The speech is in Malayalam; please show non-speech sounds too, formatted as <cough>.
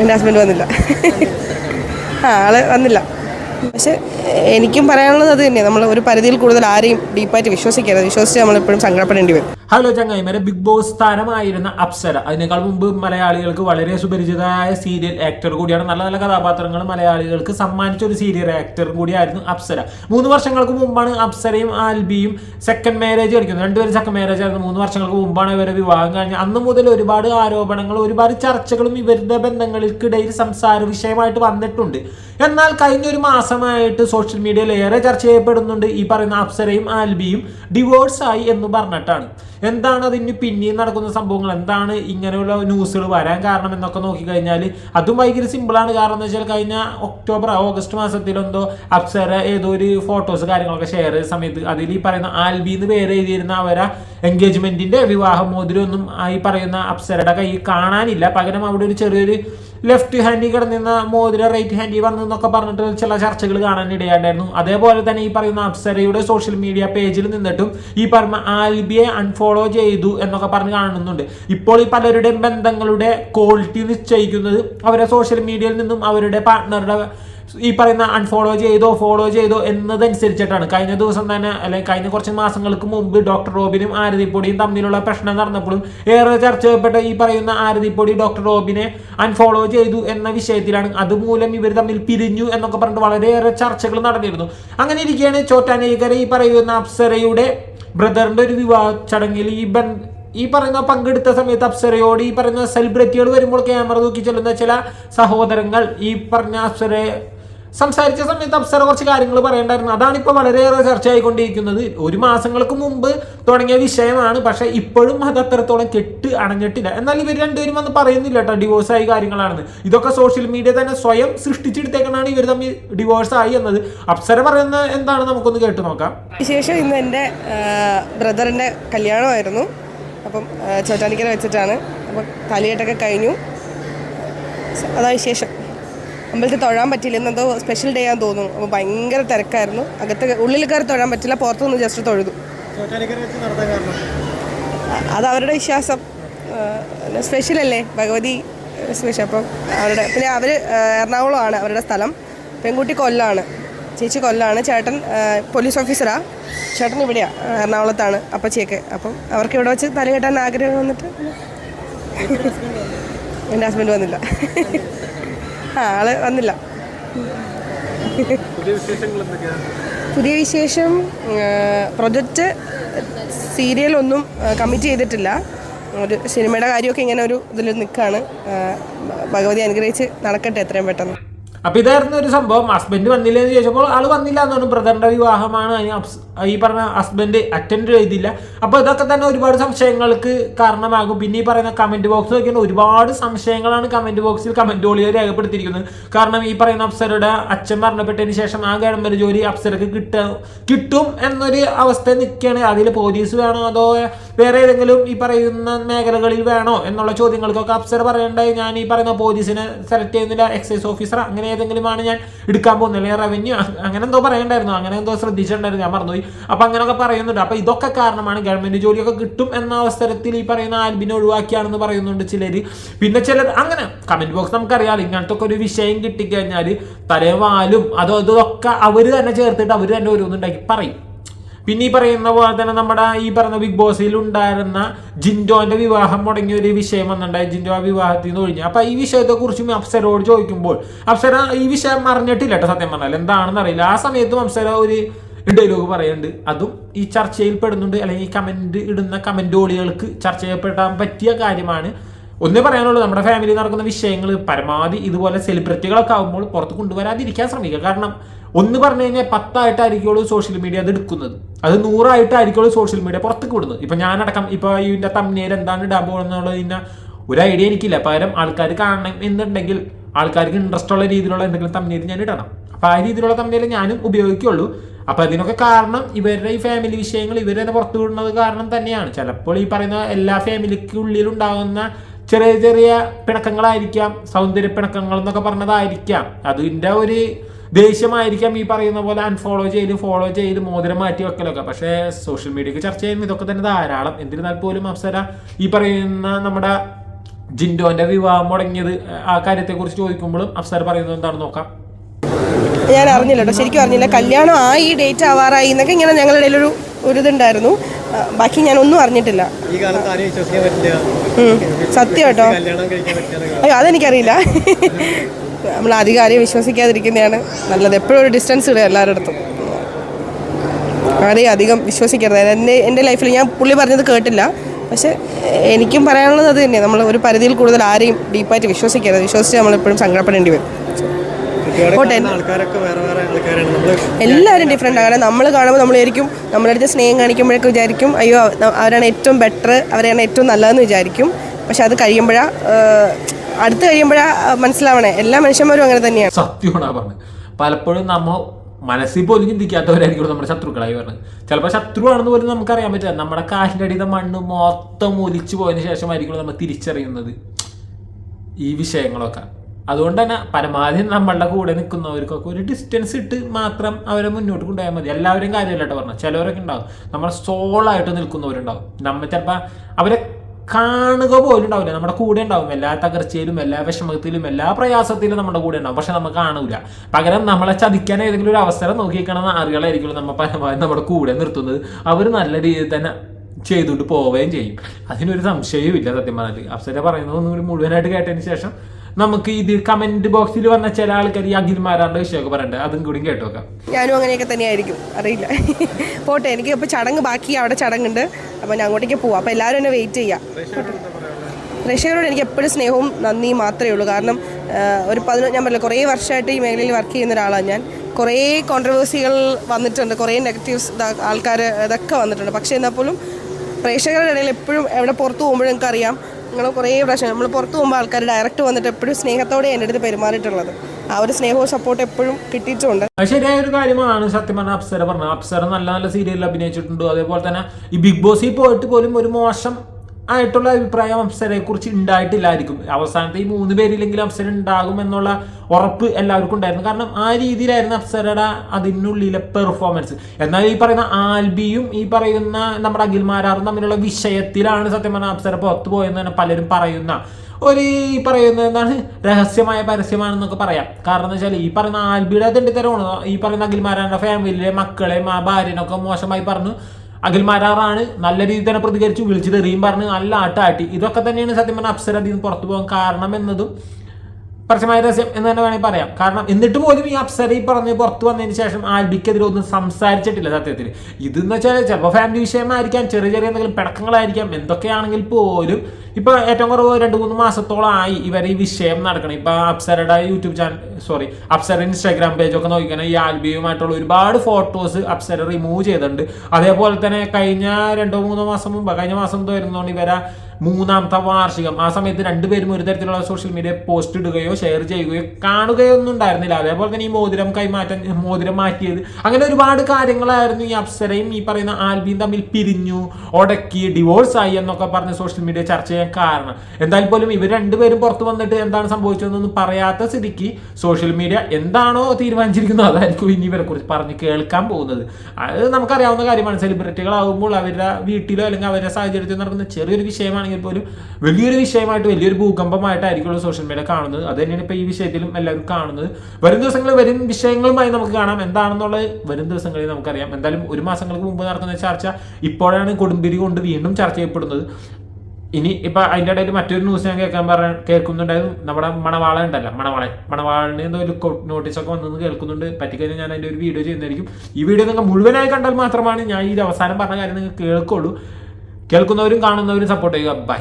എന്റെ ഹസ്ബൻഡ് വന്നില്ല. ആ ആൾ വന്നില്ല. പക്ഷെ എനിക്കും പറയാനുള്ളത് അത് തന്നെയാണ് നമ്മൾ ഒരു പരിധിയിൽ കൂടുതൽ ആരെയും ഡീപ്പായിട്ട് വിശ്വസിക്കരുത്. വിശ്വസിച്ച് നമ്മളെപ്പോഴും സങ്കടപ്പെടേണ്ടി വരും. ഹലോ ചങ്ങായിമാരെ ബിഗ് ബോസ് താരമായിരുന്ന അപ്സര. അതിനേക്കാൾ മുമ്പ് മലയാളികൾക്ക് വളരെ സുപരിചിതമായ സീരിയൽ ആക്ടർ കൂടിയാണ്. നല്ല നല്ല കഥാപാത്രങ്ങൾ മലയാളികൾക്ക് സമ്മാനിച്ച ഒരു സീരിയൽ ആക്ടർ കൂടിയായിരുന്നു അപ്സര. മൂന്ന് വർഷങ്ങൾക്ക് മുമ്പാണ് അപ്സരയും ആൽബിയും സെക്കൻഡ് മാരേജ് കളിക്കുന്നത് രണ്ടുപേരും സെക്കൻഡ് മാരേജ് ആയിരുന്നു. മൂന്ന് വർഷങ്ങൾക്ക് മുമ്പാണ് ഇവരെ വിവാഹം കഴിഞ്ഞത്. അന്ന് മുതൽ ഒരുപാട് ആരോപണങ്ങൾ ഒരുപാട് ചർച്ചകളും ഇവരുടെ ബന്ധങ്ങൾക്കിടയിൽ സംസാര വിഷയമായിട്ട് വന്നിട്ടുണ്ട്. എന്നാൽ കഴിഞ്ഞ ഒരു മാസമായിട്ട് സോഷ്യൽ മീഡിയയിൽ ഏറെ ചർച്ച ചെയ്യപ്പെടുന്നുണ്ട് ഈ പറയുന്ന അപ്സരയും ആൽബിയും ഡിവോഴ്സ് ആയി എന്ന് പറഞ്ഞിട്ടാണ്. എന്താണ് അതിന് പിന്നെയും നടക്കുന്ന സംഭവങ്ങൾ? എന്താണ് ഇങ്ങനെയുള്ള ന്യൂസുകൾ വരാൻ കാരണം എന്നൊക്കെ നോക്കിക്കഴിഞ്ഞാൽ അതും ഭയങ്കര സിമ്പിളാണ് കാരണം എന്ന് വെച്ചാൽ കഴിഞ്ഞ ഒക്ടോബർ ഓഗസ്റ്റ് മാസത്തിലെന്തോ അപ്സര ഏതോ ഒരു ഫോട്ടോസ് കാര്യങ്ങളൊക്കെ ഷെയർ ചെയ്ത സമയത്ത് അതിൽ ഈ പറയുന്ന ആൽബി എന്ന് പേര് എഴുതിയിരുന്ന അവരെ എൻഗേജ്മെന്റിന്റെ വിവാഹ മോതിരമൊന്നും ഈ പറയുന്ന അപ്സരയുടെ കൈ കാണാനില്ല. പകരം അവിടെ ഒരു ചെറിയൊരു ലെഫ്റ്റ് ഹാൻഡിൽ കിടന്നിരുന്ന മോതിര റൈറ്റ് ഹാൻഡിൽ വന്നു എന്നൊക്കെ പറഞ്ഞിട്ട് ചില ചർച്ചകൾ കാണാൻ ഇടയാണ്ടായിരുന്നു അതേപോലെ തന്നെ ഈ പറയുന്ന അപ്സരയുടെ സോഷ്യൽ മീഡിയ പേജിൽ നിന്നിട്ടും ഈ പറഞ്ഞ ആൽബിയെ അൺഫോളോ ചെയ്തു എന്നൊക്കെ പറഞ്ഞ് കാണുന്നുണ്ട്. ഇപ്പോൾ ഈ പലരുടെയും ബന്ധങ്ങളുടെ ക്വാളിറ്റി നിശ്ചയിക്കുന്നത് അവരെ സോഷ്യൽ മീഡിയയിൽ നിന്നും അവരുടെ പാർട്ട്ണറുടെ ഈ പറയുന്ന അൺഫോളോ ചെയ്തോ ഫോളോ ചെയ്തോ എന്നതനുസരിച്ചിട്ടാണ്. കഴിഞ്ഞ ദിവസം തന്നെ അല്ലെങ്കിൽ കഴിഞ്ഞ കുറച്ച് മാസങ്ങൾക്ക് മുമ്പ് ഡോക്ടർ റോബിനും ആരതിപ്പൊടിയും തമ്മിലുള്ള പ്രശ്നം നടന്നപ്പോഴും ഏറെ ചർച്ച ചെയ്യപ്പെട്ട ഈ പറയുന്ന ആരതിപ്പൊടി ഡോക്ടർ റോബിനെ അൺഫോളോ ചെയ്തു എന്ന വിഷയത്തിലാണ്. അതുമൂലം ഇവർ തമ്മിൽ പിരിഞ്ഞു എന്നൊക്കെ പറഞ്ഞിട്ട് വളരെയേറെ ചർച്ചകൾ നടന്നിരുന്നു. അങ്ങനെ ഇരിക്കുകയാണ് ചോറ്റാനേക്കര ഈ പറയുന്ന അപ്സരയുടെ ബ്രദറിന്റെ ഒരു വിവാഹ ചടങ്ങിൽ ഈ ബൻ ഈ പറയുന്ന പങ്കെടുത്ത സമയത്ത് അപ്സരയോട് ഈ പറയുന്ന സെലിബ്രിറ്റികൾ വരുമ്പോൾ ക്യാമറ തൂക്കി ചെല്ലുന്ന ചില സഹോദരങ്ങൾ ഈ പറഞ്ഞ അപ്സരയെ സംസാരിച്ച സമയത്ത് അപ്സര കുറച്ച് കാര്യങ്ങൾ പറയണ്ടായിരുന്നു. അതാണ് ഇപ്പോൾ വളരെയേറെ ചർച്ചയായിക്കൊണ്ടിരിക്കുന്നത്. ഒരു മാസങ്ങൾക്ക് മുമ്പ് തുടങ്ങിയ വിഷയമാണ്. പക്ഷെ ഇപ്പോഴും അത് അത്രത്തോളം കെട്ട് അണഞ്ഞിട്ടില്ല എന്നാൽ ഇവർ രണ്ടുപേരും വന്ന് പറയുന്നില്ല കേട്ടോ ഡിവോഴ്സായി കാര്യങ്ങളാണെന്ന്. ഇതൊക്കെ സോഷ്യൽ മീഡിയ തന്നെ സ്വയം സൃഷ്ടിച്ചെടുത്തേക്കാണ് ഇവർ തമ്മിൽ ഡിവോഴ്സ് ആയി എന്നത്. അപ്സര പറയുന്ന എന്താണ്? നമുക്കൊന്ന് കേട്ട് നോക്കാം. വിശേഷം ഇന്ന് എന്റെ ബ്രദറിന്റെ കല്യാണമായിരുന്നു. അപ്പം ചോറ്റാനിക്കര വെച്ചിട്ടാണ്. അപ്പം താലികെട്ടൊക്കെ കഴിഞ്ഞു. അതാണ് അതാ വിശേഷം. അമ്പലത്തിൽ തൊഴാൻ പറ്റില്ല ഇന്നെന്തോ സ്പെഷ്യൽ ഡേ ആണെന്ന് തോന്നുന്നു. അപ്പോൾ ഭയങ്കര തിരക്കായിരുന്നു. അകത്ത് ഉള്ളിൽ കയറി തൊഴാൻ പറ്റില്ല പുറത്തുനിന്ന് ജസ്റ്റ് തൊഴുതു. അത് അവരുടെ വിശ്വാസം. സ്പെഷ്യൽ അല്ലേ? ഭഗവതി സ്പെഷ്യൽ അപ്പം അവരുടെ പിന്നെ അവർ എറണാകുളമാണ് അവരുടെ സ്ഥലം. പെൺകുട്ടി കൊല്ലാണ്. ചേച്ചി കൊല്ലാണ്. ചേട്ടൻ പോലീസ് ഓഫീസറാണ് ചേട്ടൻ ഇവിടെയാണ് എറണാകുളത്താണ് അപ്പച്ചിയൊക്കെ. അപ്പം അവർക്ക് ഇവിടെ വെച്ച് തല കെട്ടാൻ ആഗ്രഹം വന്നിട്ട് <laughs> എന്റെ ഹസ്ബൻഡ് വന്നില്ല. <laughs> ആ ആൾ വന്നില്ല. പുതിയ വിശേഷം പ്രൊജക്റ്റ് സീരിയലൊന്നും കമ്മിറ്റ് ചെയ്തിട്ടില്ല. ഒരു സിനിമയുടെ കാര്യമൊക്കെ ഇങ്ങനെ ഒരു ഇതിൽ നിൽക്കുകയാണ് ഭഗവതി അനുഗ്രഹിച്ച് നടക്കട്ടെ എത്രയും പെട്ടെന്ന്. അപ്പൊ ഇതായിരുന്നു ഒരു സംഭവം. ഹസ്ബൻഡ് വന്നില്ല എന്ന് ചോദിച്ചപ്പോൾ ആൾ വന്നില്ല എന്ന് എന്നാണ് ബ്രദറിന്റെ വിവാഹമാണ്. ഈ പറഞ്ഞ ഹസ്ബൻഡ് അറ്റൻഡ് ചെയ്തില്ല. അപ്പൊ ഇതൊക്കെ തന്നെ ഒരുപാട് സംശയങ്ങൾക്ക് കാരണമാകും. പിന്നെ ഈ പറയുന്ന കമന്റ് ബോക്സ് നോക്കിയാൽ ഒരുപാട് സംശയങ്ങളാണ് കമന്റ് ബോക്സിൽ കമന്റ് ഓളിയ രേഖപ്പെടുത്തിയിരിക്കുന്നത്. കാരണം ഈ പറയുന്ന അപ്സരയുടെ അച്ഛൻ മരണപ്പെട്ടതിന് ശേഷം ആ ഗവൺമെന്റ് ജോലി അപ്സരക്ക് കിട്ട കിട്ടും എന്നൊരു അവസ്ഥ നിൽക്കുകയാണ്. അതിൽ പോലീസ് വേണോ അതോ വേറെ ഏതെങ്കിലും ഈ പറയുന്ന മേഖലകളിൽ വേണോ എന്നുള്ള ചോദ്യങ്ങൾക്കൊക്കെ അപ്സര പറയേണ്ടത് ഞാൻ ഈ പറയുന്ന പോലീസിനെ സെലക്ട് ചെയ്യുന്നില്ല. എക്സൈസ് ഓഫീസർ അങ്ങനെ ഏതെങ്കിലും ആണ് ഞാൻ എടുക്കാൻ പോകുന്നത്. അല്ലെങ്കിൽ റവന്യൂ അങ്ങനെ എന്തോ പറയണ്ടായിരുന്നു. അങ്ങനെ എന്തോ ശ്രദ്ധിച്ചിട്ടുണ്ടായിരുന്നു. ഞാൻ മറന്നുപോയി. അപ്പൊ അങ്ങനെയൊക്കെ പറയുന്നുണ്ട്. അപ്പൊ ഇതൊക്കെ കാരണമാണ് ഗവൺമെന്റ് ജോലിയൊക്കെ കിട്ടും എന്ന അവസരത്തിൽ ഈ പറയുന്ന ആൽബിനെ ഒഴിവാക്കിയാണെന്ന് പറയുന്നുണ്ട് ചിലര്. പിന്നെ ചിലർ അങ്ങനെ കമന്റ് ബോക്സ് നമുക്കറിയാം ഇങ്ങനത്തെ ഒക്കെ ഒരു വിഷയം കിട്ടിക്കഴിഞ്ഞാൽ തലവാലും അതോ ഇതൊക്കെ അവർ തന്നെ ചേർത്തിട്ട് അവർ തന്നെ ഓരോന്നുണ്ടാക്കി പറയും. പിന്നെ ഈ പറയുന്ന പോലെ തന്നെ നമ്മുടെ ഈ പറഞ്ഞ ബിഗ് ബോസിൽ ഉണ്ടായിരുന്ന ജിൻഡോന്റെ വിവാഹം മുടങ്ങിയ ഒരു വിഷയം വന്നിട്ടുണ്ടായി. ജിൻഡോ ആ വിവാഹത്തിൽ നിന്ന് ഒഴിഞ്ഞു. അപ്പൊ ഈ വിഷയത്തെ കുറിച്ചും അപ്സരോട് ചോദിക്കുമ്പോൾ അപ്സര ഈ വിഷയം അറിഞ്ഞിട്ടില്ല കേട്ടോ സത്യം പറഞ്ഞാൽ. എന്താണെന്ന് അറിയില്ല. ആ സമയത്തും അപ്സര ഒരു ഡയലോഗ് പറയുന്നുണ്ട്. അതും ഈ ചർച്ചയിൽ പെടുന്നുണ്ട്. അല്ലെങ്കിൽ കമന്റ് ഇടുന്ന കമന്റ് ഓളികൾക്ക് ചർച്ച ചെയ്യപ്പെടാൻ പറ്റിയ കാര്യമാണ്. ഒന്നേ പറയാനുള്ളൂ നമ്മുടെ ഫാമിലി നടക്കുന്ന വിഷയങ്ങൾ പരമാവധി ഇതുപോലെ സെലിബ്രിറ്റികളൊക്കെ ആകുമ്പോൾ പുറത്ത് കൊണ്ടുവരാതിരിക്കാൻ ശ്രമിക്കുക. കാരണം ഒന്ന് പറഞ്ഞു കഴിഞ്ഞാൽ പത്തായിട്ടായിരിക്കുള്ളൂ സോഷ്യൽ മീഡിയ അത് എടുക്കുന്നത്. അത് നൂറായിട്ടായിരിക്കുള്ളൂ സോഷ്യൽ മീഡിയ പുറത്തേക്ക് വിടുന്നത്. ഇപ്പൊ ഞാനടക്കം ഇപ്പൊ ഇതിന്റെ തമ്മിൽ എന്താണ് ഇടാൻ പോകുന്നത് പോകുന്നതിന്റെ ഒരു ഐഡിയ എനിക്കില്ല. പകരം ആൾക്കാർ കാണണം എന്നുണ്ടെങ്കിൽ ആൾക്കാർക്ക് ഇൻട്രസ്റ്റ് ഉള്ള രീതിയിലുള്ള എന്തെങ്കിലും തമ്മിൽ ഞാൻ ഇടണം. അപ്പൊ ആ രീതിയിലുള്ള തമ്മിൽ ഞാനും ഉപയോഗിക്കുള്ളൂ. അപ്പൊ അതിനൊക്കെ കാരണം ഇവരുടെ ഈ ഫാമിലി വിഷയങ്ങൾ ഇവർ തന്നെ പുറത്തു വിടുന്നത് കാരണം തന്നെയാണ്. ചിലപ്പോൾ ഈ പറയുന്ന എല്ലാ ഫാമിലിക്കുള്ളിലുണ്ടാകുന്ന ചെറിയ ചെറിയ പിണക്കങ്ങളായിരിക്കാം സൗന്ദര്യ പിണക്കങ്ങൾ എന്നൊക്കെ പറഞ്ഞതായിരിക്കാം. അതിന്റെ ഒരു ദേഷ്യമായിരിക്കാം ഈ പറയുന്ന പോലെ അൺഫോളോ ചെയ്ത് ഫോളോ ചെയ്ത് മോതിരം മാറ്റി വെക്കലൊക്കെ. പക്ഷേ സോഷ്യൽ മീഡിയക്ക് ചർച്ച ചെയ്യുമ്പോൾ ഇതൊക്കെ തന്നെ ധാരാളം. എന്നിരുന്നാൽ പോലും അപ്സര ഈ പറയുന്ന നമ്മുടെ ജിൻഡോന്റെ വിവാഹം മുടങ്ങിയത് ആ കാര്യത്തെക്കുറിച്ച് ചോദിക്കുമ്പോഴും അപ്സര പറയുന്നത് എന്താണെന്ന് നോക്കാം? ഞാൻ അറിഞ്ഞില്ല കേട്ടോ. ശരിക്കും അറിഞ്ഞില്ല. കല്യാണം ആ ഈ ഡേറ്റ് ആവാറായി എന്നൊക്കെ ഇങ്ങനെ ഞങ്ങളുടെ ഇടയിൽ ഒരു ഒരു ഇതുണ്ടായിരുന്നു. ബാക്കി ഞാൻ ഒന്നും അറിഞ്ഞിട്ടില്ല. സത്യം കേട്ടോ. അയ്യോ അതെനിക്കറിയില്ല. നമ്മൾ അധികം ആരെയും വിശ്വസിക്കാതിരിക്കുന്നതാണ് നല്ലത്. എപ്പോഴും ഒരു ഡിസ്റ്റൻസ് ഇടുക എല്ലാവരുടെ അടുത്തും. ആരെയും അധികം വിശ്വസിക്കരുത്. എന്റെ എന്റെ ലൈഫിൽ ഞാൻ പുള്ളി പറഞ്ഞത് കേട്ടില്ല. പക്ഷേ എനിക്കും പറയാനുള്ളത് അത് തന്നെയാണ് നമ്മൾ ഒരു പരിധിയിൽ കൂടുതൽ ആരെയും ഡീപ്പായിട്ട് വിശ്വസിക്കരുത്. വിശ്വസിച്ച് നമ്മളെപ്പോഴും സങ്കടപ്പെടേണ്ടി വരും. എല്ലാവരും ഡിഫറെന്റ് ആണ്. നമ്മൾ കാണുമ്പോൾ നമ്മളായിരിക്കും നമ്മുടെ അടുത്ത് സ്നേഹം കാണിക്കുമ്പോഴൊക്കെ വിചാരിക്കും അയ്യോ അവ- അവരാണ് ഏറ്റവും ബെറ്റർ അവരെയാണ് ഏറ്റവും നല്ലതെന്ന് വിചാരിക്കും. പക്ഷെ അത് കഴിയുമ്പോഴാ അടുത്ത് കഴിയുമ്പോഴാ മനസ്സിലാവണേ. എല്ലാ മനുഷ്യന്മാരും അങ്ങനെ തന്നെയാണ്. സത്യമാണ് പറഞ്ഞത്. പലപ്പോഴും നമ്മൾ മനസ്സിൽ പോലും ചിന്തിക്കാത്തവരായിരിക്കും നമ്മുടെ ശത്രുക്കളായി പറഞ്ഞത്. ചിലപ്പോൾ ശത്രുവാണെന്ന് പോലും നമുക്കറിയാൻ പറ്റില്ല. നമ്മുടെ കാലിന്റെ അടിയിലെ മണ്ണ് മൊത്തം ഒലിച്ചു പോയതിന് ശേഷമായിരിക്കും നമ്മൾ തിരിച്ചറിയുന്നത് ഈ വിഷയങ്ങളൊക്കെ. അതുകൊണ്ട് തന്നെ പരമാവധി നമ്മളുടെ കൂടെ നിൽക്കുന്നവർക്കൊക്കെ ഒരു ഡിസ്റ്റൻസ് ഇട്ട് മാത്രം അവരെ മുന്നോട്ട് കൊണ്ടുപോയാൽ മതി. എല്ലാവരും കാര്യമില്ലാട്ടോ പറഞ്ഞത്. ചിലവരൊക്കെ ഉണ്ടാവും. നമ്മൾ സോളായിട്ട് നിൽക്കുന്നവരുണ്ടാവും. നമ്മൾ ചിലപ്പോൾ അവരെ കാണുക പോലും ഉണ്ടാവില്ല. നമ്മുടെ കൂടെ ഉണ്ടാവും. എല്ലാ തകർച്ചയിലും എല്ലാ വിഷമത്തിലും എല്ലാ പ്രയാസത്തിലും നമ്മുടെ കൂടെ ഉണ്ടാവും. പക്ഷെ നമുക്ക് കാണൂല. പകരം നമ്മളെ ചതിക്കാൻ ഏതെങ്കിലും ഒരു അവസരം നോക്കിയിരിക്കണ ആളുകളായിരിക്കും നമ്മൾ പരമാവധി നമ്മുടെ കൂടെ നിർത്തുന്നത്. അവർ നല്ല രീതിയിൽ തന്നെ ചെയ്തുകൊണ്ട് പോവുകയും ചെയ്യും. അതിനൊരു സംശയവും ഇല്ല സത്യം പറഞ്ഞിട്ട്. അപ്സര പറയുന്നത് ഒന്നും കൂടി മുഴുവനായിട്ട് കേട്ടതിന് ശേഷം നമുക്ക് ഇത് കമന്റ് ബോക്സിൽ വന്ന ചില ആൾക്കാർ ഈ അഖിൽമാരാണ്ട് വിഷയമൊക്കെ പറയണ്ടേ? അതും കൂടി കേട്ടോക്കാം. ഞാനും അങ്ങനെയൊക്കെ തന്നെയായിരിക്കും. അറിയില്ല. <laughs> പോട്ടെ എനിക്ക് ഇപ്പോൾ ചടങ്ങ് ബാക്കി അവിടെ ചടങ്ങുണ്ട്. അപ്പോൾ ഞാൻ അങ്ങോട്ടേക്ക് പോവാം. അപ്പോൾ എല്ലാവരും എന്നെ വെയിറ്റ് ചെയ്യാം. പ്രേക്ഷകരോട് എനിക്ക് എപ്പോഴും സ്നേഹവും നന്ദിയും മാത്രമേ ഉള്ളൂ. കാരണം ഒരു പതിനൊന്ന് ഞാൻ പറഞ്ഞില്ല കുറേ വർഷമായിട്ട് ഈ മേഖലയിൽ വർക്ക് ചെയ്യുന്ന ഒരാളാണ് ഞാൻ. കുറേ കോൺട്രവേഴ്സികൾ വന്നിട്ടുണ്ട്. കുറേ നെഗറ്റീവ്സ് ആൾക്കാർ ഇതൊക്കെ വന്നിട്ടുണ്ട്. പക്ഷേ എന്നാൽ പോലും പ്രേക്ഷകരുടെ ഇടയിൽ എപ്പോഴും എവിടെ പുറത്ത് പോകുമ്പോഴും എനിക്കറിയാം. നിങ്ങൾ കുറേ പ്രാവശ്യം നമ്മൾ പുറത്ത് പോകുമ്പോൾ ആൾക്കാർ ഡയറക്റ്റ് വന്നിട്ട് എപ്പോഴും സ്നേഹത്തോടെ എന്റെ അടുത്ത് പെരുമാറിയിട്ടുള്ളത്. ആ ഒരു സ്നേഹവും സപ്പോർട്ട് എപ്പോഴും കിട്ടിയിട്ടുണ്ട്. ശരിയായ ഒരു കാര്യമാണ് സത്യം പറഞ്ഞ അപ്സര പറഞ്ഞത്. അപ്സര നല്ല നല്ല സീരിയലിൽ അഭിനയിച്ചിട്ടുണ്ട്. അതേപോലെ തന്നെ ഈ ബിഗ് ബോസിൽ പോയിട്ട് പോലും ഒരു മോശം ആയിട്ടുള്ള അഭിപ്രായം അപ്സരയെ കുറിച്ച് ഉണ്ടായിട്ടില്ലായിരിക്കും അവസാനത്തെ ഈ മൂന്ന് പേരിലെങ്കിലും അപ്സര ഉണ്ടാകും എന്നുള്ള ഉറപ്പ് എല്ലാവർക്കും ഉണ്ടായിരുന്നു. കാരണം ആ രീതിയിലായിരുന്നു അപ്സരയുടെ അതിനുള്ളിലെ പെർഫോമൻസ് എന്നാൽ ഈ പറയുന്ന ആൽബിയും ഈ പറയുന്ന നമ്മുടെ അഖിൽമാരാറും തമ്മിലുള്ള വിഷയത്തിലാണ് സത്യം പറഞ്ഞാൽ അപ്സര പുറത്തു പോയെന്ന് തന്നെ പലരും പറയുന്ന ഒരു ഈ പറയുന്നത് എന്താണ് രഹസ്യമായ പരസ്യമാണെന്നൊക്കെ പറയാം. കാരണം എന്ന് വെച്ചാൽ ഈ പറയുന്ന ആൽബിയുടെ തെണ്ടിത്തരമാണ്. ഈ പറയുന്ന അഖിൽമാരാന്റെ ഫാമിലിയിലെ മക്കളെയും ആ ഭാര്യനൊക്കെ മോശമായി പറഞ്ഞു. അഖിൽമാരാറാണ് നല്ല രീതിയിൽ തന്നെ പ്രതികരിച്ചു വിളിച്ചു തെറിയും പറഞ്ഞ് നല്ല ആട്ടാട്ടി ഇതൊക്കെ തന്നെയാണ് സത്യം പറഞ്ഞാൽ അപ്സര പുറത്തു പോകാൻ കാരണം എന്നതും പരസ്യമായ രഹസ്യം എന്ന് തന്നെ വേണമെങ്കിൽ പറയാം. കാരണം എന്നിട്ട് പോലും ഈ അപ്സര ഈ പറഞ്ഞ് പുറത്തു വന്നതിന് ശേഷം ആൽബിക്കെതിരെ ഒന്നും സംസാരിച്ചിട്ടില്ല സത്യത്തിൽ. ഇതെന്ന് വെച്ചാൽ ചിലപ്പോൾ ഫാമിലി വിഷയമായിരിക്കാം ചെറിയ ചെറിയ എന്തെങ്കിലും പിടക്കങ്ങളായിരിക്കാം എന്തൊക്കെയാണെങ്കിൽ പോലും ഇപ്പൊ ഏറ്റവും കുറവ് രണ്ട് മൂന്ന് മാസത്തോളമായി ഇവർ ഈ വിഷയം നടക്കണം. ഇപ്പൊ അപ്സരയുടെ YouTube channel sorry Apsara Instagram page ഒക്കെ നോക്കിക്കഴിഞ്ഞാൽ ഈ ആൽബിയുമായിട്ടുള്ള ഒരുപാട് ഫോട്ടോസ് അപ്സര റിമൂവ് ചെയ്തിട്ടുണ്ട്. അതേപോലെ തന്നെ കഴിഞ്ഞ രണ്ടോ മൂന്നോ മാസം മുമ്പ് കഴിഞ്ഞ മാസം തോരുന്നതുകൊണ്ട് ഇവരെ മൂന്നാമത്തെ വാർഷികം ആ സമയത്ത് രണ്ടുപേരും ഒരു തരത്തിലുള്ള സോഷ്യൽ മീഡിയ പോസ്റ്റ് ഇടുകയോ ഷെയർ ചെയ്യുകയോ കാണുകയോ ഒന്നും ഉണ്ടായിരുന്നില്ല. അതേപോലെ തന്നെ ഈ മോതിരം കൈമാറ്റം മോതിരം മാറ്റിയത്. അങ്ങനെ ഒരുപാട് കാര്യങ്ങളായിരുന്നു ഈ അപ്സരയും ഈ പറയുന്ന ആൽബിയും തമ്മിൽ പിരിഞ്ഞു ഒടക്കി ഡിവോഴ്സ് ആയി എന്നൊക്കെ പറഞ്ഞ് സോഷ്യൽ മീഡിയ ചർച്ച ചെയ്യാൻ കാരണം. എന്തായാലും പോലും ഇവർ രണ്ടുപേരും പുറത്തു വന്നിട്ട് എന്താണ് സംഭവിച്ചതെന്നൊന്നും പറയാത്ത സ്ഥിതിക്ക് സോഷ്യൽ മീഡിയ എന്താണോ തീരുമാനിച്ചിരിക്കുന്നത് അതായിരിക്കും ഇനി ഇവരെ കുറിച്ച് പറഞ്ഞ് കേൾക്കാൻ പോകുന്നത്. അത് നമുക്കറിയാവുന്ന കാര്യമാണ്. സെലിബ്രിറ്റികളാകുമ്പോൾ അവരുടെ വീട്ടിലോ അല്ലെങ്കിൽ അവരുടെ സാഹചര്യത്തിൽ നടക്കുന്ന ചെറിയൊരു വിഷയമാണെങ്കിൽ പോലും വലിയൊരു വിഷയമായിട്ട് വലിയൊരു ഭൂകമ്പമായിട്ടായിരിക്കുമല്ലോ സോഷ്യൽ മീഡിയ കാണുന്നത്. അത് തന്നെയാണ് ഇപ്പോൾ ഈ വിഷയത്തിലും എല്ലാവരും കാണുന്നത്. വരും ദിവസങ്ങളിൽ വരും വിഷയങ്ങളുമായി നമുക്ക് കാണാം. എന്താണെന്നുള്ളത് വരും ദിവസങ്ങളിൽ നമുക്കറിയാം. എന്തായാലും ഒരു മാസങ്ങൾക്ക് മുമ്പ് നടക്കുന്ന ചർച്ച ഇപ്പോഴാണ് കൊടുമ്പിരി കൊണ്ട് വീണ്ടും ചർച്ച ചെയ്യപ്പെടുന്നത്. ഇനി ഇപ്പൊ അതിന്റെ ഇടയിൽ മറ്റൊരു ന്യൂസ് ഞാൻ കേൾക്കാൻ പറയാൻ കേൾക്കുന്നുണ്ടായിരുന്നു. നമ്മുടെ മണവാള ഉണ്ടല്ലോ. മണവാളൻ. മണവാളിന് എന്തോ ഒരു നോട്ടീസൊക്കെ വന്നെന്ന് കേൾക്കുന്നുണ്ട്. പറ്റിക്കഴിഞ്ഞാൽ ഞാൻ അതിന്റെ ഒരു വീഡിയോ ചെയ്യുന്നതായിരിക്കും. ഈ വീഡിയോ നിങ്ങൾ മുഴുവനായി കണ്ടാൽ മാത്രമാണ് ഞാൻ ഈ അവസാനം പറഞ്ഞ കാര്യം നിങ്ങൾ കേൾക്കുള്ളൂ. കേൾക്കുന്നവരും കാണുന്നവരും സപ്പോർട്ട് ചെയ്യുക. ബൈ